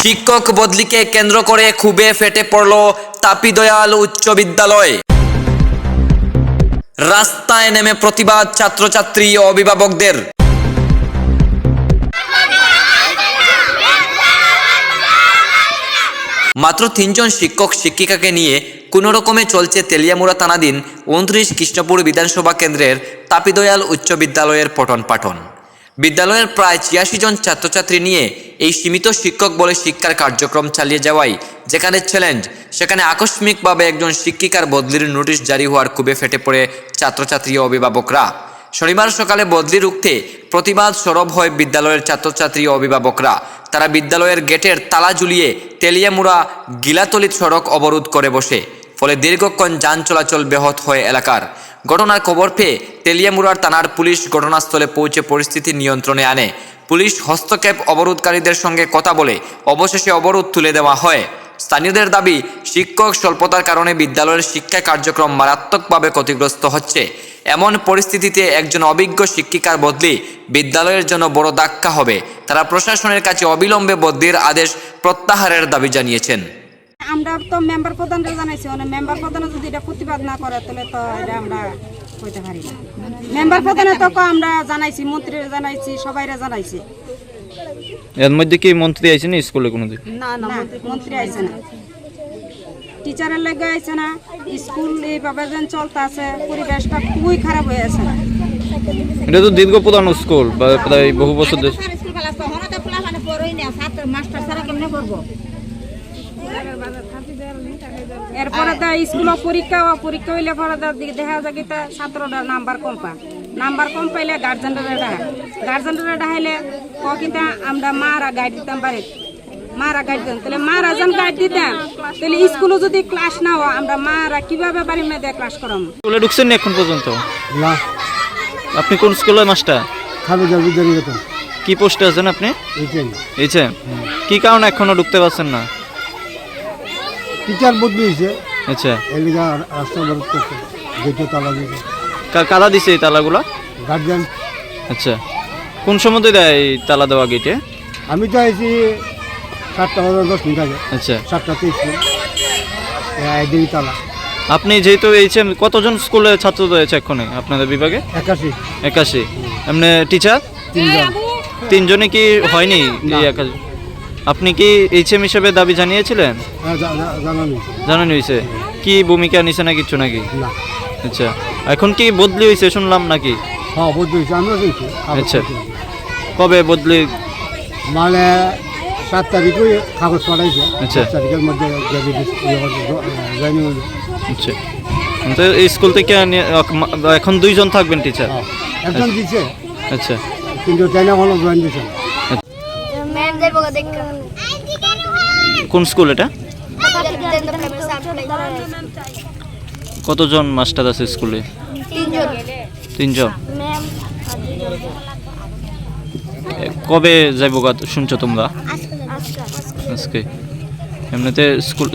শিক্ষক বদলিকে কেন্দ্র করে খুবে ফেটে পড়ল তাপিদয়াল উচ্চ বিদ্যালয়। রাস্তায় নেমে প্রতিবাদ ছাত্রছাত্রী ও অভিভাবকদের। মাত্র তিনজন শিক্ষক শিক্ষিকাকে নিয়ে কোনো রকমে চলছে তেলিয়ামুড়া থানাধীন উনত্রিশ কৃষ্ণপুর বিধানসভা কেন্দ্রের তাপিদয়াল উচ্চ বিদ্যালয়ের পঠন পাঠন বিদ্যালয়ের প্রায় ছিয়াশি জন ছাত্রছাত্রী নিয়ে এই সীমিত শিক্ষক বলে শিক্ষার কার্যক্রম চালিয়ে যাওয়ায় যেখানে চ্যালেঞ্জ সেখানে আকস্মিকভাবে একজন শিক্ষিকার বদলির নোটিশ জারি হওয়ার খুবই ফেটে পড়ে ছাত্রছাত্রী ও অভিভাবকরা। শনিবার সকালে বদলি রুখতে প্রতিবাদ সরব হয় বিদ্যালয়ের ছাত্রছাত্রী ও অভিভাবকরা। তারা বিদ্যালয়ের গেটের তালা ঝুলিয়ে তেলিয়ামুড়া গিলাতলিত সড়ক অবরোধ করে বসে, ফলে দীর্ঘক্ষণ যান চলাচল ব্যাহত হয় এলাকার। ঘটনার খবর পেয়ে তেলিয়ামুড়ার থানার পুলিশ ঘটনাস্থলে পৌঁছে পরিস্থিতি নিয়ন্ত্রণে আনে। পুলিশ হস্তক্ষেপ অবরোধকারীদের সঙ্গে কথা বলে অবশেষে অবরোধ তুলে দেওয়া হয়। স্থানীয়দের দাবি, শিক্ষক স্বল্পতার কারণে বিদ্যালয়ের শিক্ষা কার্যক্রম মারাত্মকভাবে ক্ষতিগ্রস্ত হচ্ছে। এমন পরিস্থিতিতে একজন অভিজ্ঞ শিক্ষিকার বদলি বিদ্যালয়ের জন্য বড় ধাক্কা হবে। তারা প্রশাসনের কাছে অবিলম্বে বদলির আদেশ প্রত্যাহারের দাবি জানিয়েছেন। আমরা তো মেম্বার প্রধানরা জানাইছি মানে মেম্বার প্রধানে যদি এটা প্রতিবাদ না করে তাহলে তো এটা আমরা কইতে পারি না। মেম্বার প্রধানে তো ক- আমরা জানাইছি মন্ত্রীরা জানাইছি সবাইরা জানাইছি। এর মধ্যে কি মন্ত্রী আইছে না স্কুলে কোনোদিন? না না মন্ত্রী আইছে না। টিচারের লেগে আইছে না স্কুল এইভাবে যেন চলতে আছে পরিবেশটা খুবই খারাপ হয়ে আছে। এটা তো দীর্ঘ পুরানো স্কুল বা- প্রায় বহু বছর ধরে। এরপরে তো স্কুল পরীক্ষা পরীক্ষা হইলে পরে তো দেখা যায় কি তা ছাত্রটা নাম্বার কম পায়। নাম্বার কম পাইলে গার্জেনরা ডাহায় গার্জেনরা ডাহাইলে ক কিন্তু আমরা মারা গাইড দিতাম বাড়ি মারা গাইড দিতাম। তাহলে মারা যখন গাইড দিতাম তাহলে স্কুলে যদি ক্লাস না হয় আমরা মারা কীভাবে বাড়ির মেয়েদের ক্লাস করাম? স্কুলে ঢুকছেন না এখন পর্যন্ত? না। আপনি কোন স্কুলের মাস্টার? খাবে যাবি জানিয়ে কি পোস্টে আছেন আপনি? এইটাই এইছে কি কারণে এখনও ঢুকতে পারছেন না? টিচার বদলি হয়েছে। আচ্ছা। এলিগা রাস্তা বরফ করছে গেটে তালা দিয়েছে। কা- কারা দিছে এই তালাগুলা? গার্জিয়ান আচ্ছা। কোন সময় দেয় এই তালা দেওয়া গেটে আমি তো আইছি সাতটা বাজে দশ মিনিট আগে। আচ্ছা। সাতটা তেইশ মিনিট একদিন তালা। আপনি যেহেতু এইছে কতজন স্কুলে ছাত্র রয়েছে এক্ষণে আপনাদের বিভাগে? একাশি। একাশি। এমনি টিচার? তিনজন। তিনজনে কি হয়নি এই একাশি? আপনি কি এইচএম হিসেবে দাবি জানিয়েছিলেন? হ্যাঁ, জানানো। হয়েছে। কি ভূমিকা নিছে না কিছু নাকি? আচ্ছা এখন কি বদলি হয়েছে শুনলাম নাকি? হ্যাঁ, আচ্ছা কবে বদলি? মানে সাত তারিখে কাগজ পাঠাইছে। আচ্ছা। তারিখের মধ্যে আচ্ছা। তো স্কুল থেকে এখন দুইজন থাকবেন টিচার হ্যাঁ, আচ্ছা।, আচ্ছা। কিন্তু হলো জয়েন দিয়েছেন কোন স্কুল এটা? কতজন মাস্টার আছে স্কুলে? তিনজন। কবে যাইব শুনছো তোমরা? আজকে। এমনিতে স্কুল